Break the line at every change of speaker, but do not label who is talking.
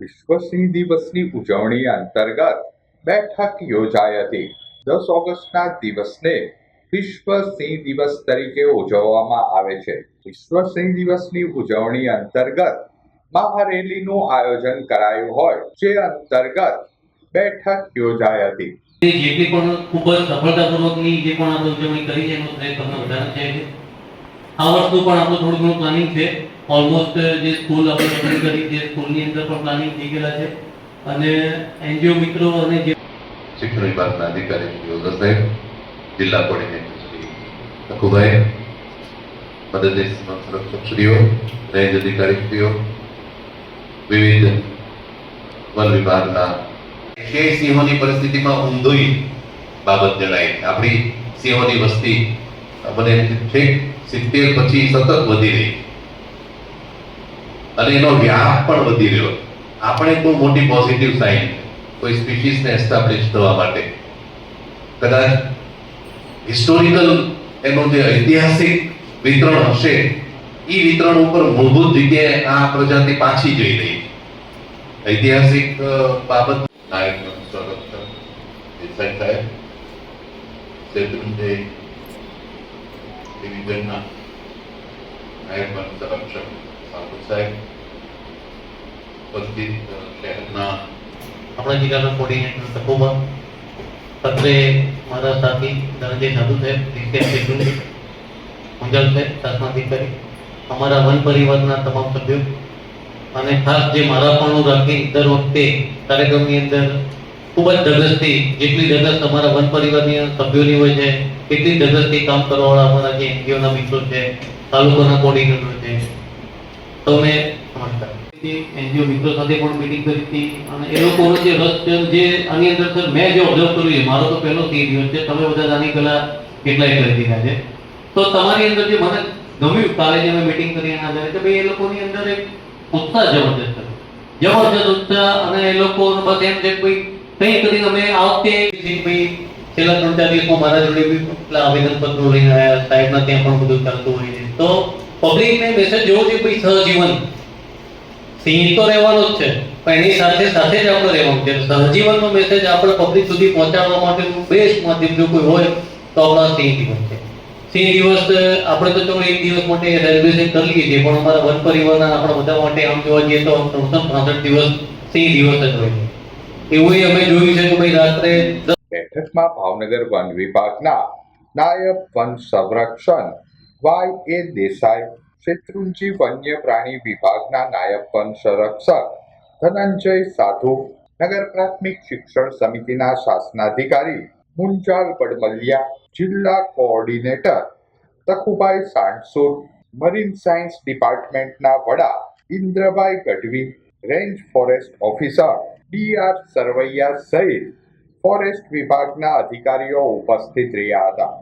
વિશ્વ સિંહ દિવસની ઉજવણી અંતર્ગત બેઠક યોજાઈ હતી દસ ઓગસ્ટના દિવસને વિશ્વ સિંહ દિવસ તરીકે ઉજવવામાં આવે છે. વિશ્વ સિંહ દિવસની ઉજવણી અંતર્ગત મહારેલીનું આયોજન કરાયું હોય જે અંતર્ગત બેઠક યોજાઈ હતી
જેટલી પણ ખૂબ જ સફળતાપૂર્વકની જે પણ આપણે ઉજવણી કરી છે એનો શ્રેય તમને બધાને છે. આ વર્ષનું પણ આપણું થોડું ઘણું પ્લાનિંગ છે. ઓલમોસ્ટ જે સ્કૂલ આપણે પસંદ કરી, જે સ્કૂલની અંદર પણ પ્લાનિંગ થઈ ગયેલા છે. અને એનજીઓ મિત્રો અને જે
શિક્ષણ વિભાગના અધિકારી શ્રી સાહેબ, જિલ્લા કોર્ડિનેટર શ્રી લખુભાઈ મદદનીશ સંરક્ષકશ્રીઓ રેન્જ અધિકારીશ્રીઓ વિવિધ વન વિભાગના કે સિંહોની પરિસ્થિતિમાં ઊંધોઈ બાબત જણાય આપણી સિંહોની વસ્તી મને છેક સિત્તેર પછી સતત વધી રહી અને એનો વ્યાપ પણ વધી રહ્યો. આ પણ એક બહુ મોટી પોઝિટિવ સાઇન કોઈ સ્પીસીસને એસ્ટાબ્લિશ થવા માટે. કદાચ હિસ્ટોરિકલ એનું જે ઐતિહાસિક વિતરણ હશે એ વિતરણ ઉપર મૂળભૂત રીતે આ પ્રજાતિ પાછી જઈ રહી ઐતિહાસિક બાબત નાયક સંરક્ષક દેસાઈ સાહેબ શેત્રુંજય ડિવિઝનના
અમારા વન પરિવારના તમામ સભ્યો, અને ખાસ જે મારા પણ રાખી દર વખતે કાર્યક્રમની અંદર ખૂબ જ ધગસથી જેટલી ધગસ તમારા વન પરિવારની સભ્યોની હોય છે, એટલી ધગસથી કામ કરવાવાળા અમારા જે એનજીઓના મિત્રો છે, તાલુકાના કોર્ડિનેટર છે તમે એનજીઓ મિત્રો સાથે પણ મીટિંગ કરી હતી અને એ લોકોનો જે રસ જે આની અંદર સર મેં જે ઓબ્ઝર્વ કર્યું મારો તો પહેલો તે દિવસ છે. તમે બધા આની પહેલા કેટલાય કરી દીધા છે. તો તમારી અંદર જે મને ગમ્યું કાલે જે અમે મીટિંગ કરી એના આધારે કે ભાઈ એ લોકોની અંદર એક ઉત્સાહ જબરદસ્ત હતો જબરદસ્ત ઉત્સાહ અને એ લોકો બસ એમ છે ભાઈ કંઈ કરીને અમે આ વખતે ભાઈ છેલ્લા ત્રણ ચાર દિવસમાં મારા જોડે બી આવેદન આવેદનપત્રો લઈને આવ્યા, સાહેબના ત્યાં પણ બધું ચાલતું હોય છે. તો પબ્લિકને મેસેજ જોવો છે ભાઈ, સહજીવન. સિંહ તો રહેવાનો જ છે, પણ એની સાથે સાથે જ આપણે રહેવાનું છે. સહજીવનનો મેસેજ આપણે પબ્લિક સુધી પહોંચાડવા માટેનું બેસ્ટ માધ્યમ જો કોઈ હોય, તો આપણા સિંહ દિવસ છે. સિંહ દિવસ આપણે તો ચલો એક દિવસ માટે સેલિબ્રેશન કરી લઈએ છીએ, પણ અમારા વન પરિવારના આપણા બધા માટે આમ જોવા જઈએ તો ત્રણસો પાંસઠ દિવસ સિંહ દિવસ જ હોય છે. એવું અમે જોયું છે કે ભાઈ, રાત્રે
બેઠકમાં ભાવનગર વન વિભાગના નાયબ વન સંરક્ષણ વાય એ દેસાઈ, શેત્રુંજી વન્ય પ્રાણી વિભાગના નાયબ વન સંરક્ષક, ધનંજય સાધુ, નગર પ્રાથમિક શિક્ષણ સમિતિના શાસનાધિકારી, મુંજાલ પડમલિયા જિલ્લા coordinator, Takhubhai Sansur, marine science ડિપાર્ટમેન્ટના વડા Indrabhai Gadhvi, range forest officer D R Sarvaiya સહિત ફોરેસ્ટ વિભાગના અધિકારીઓ ઉપસ્થિત રહ્યા હતા.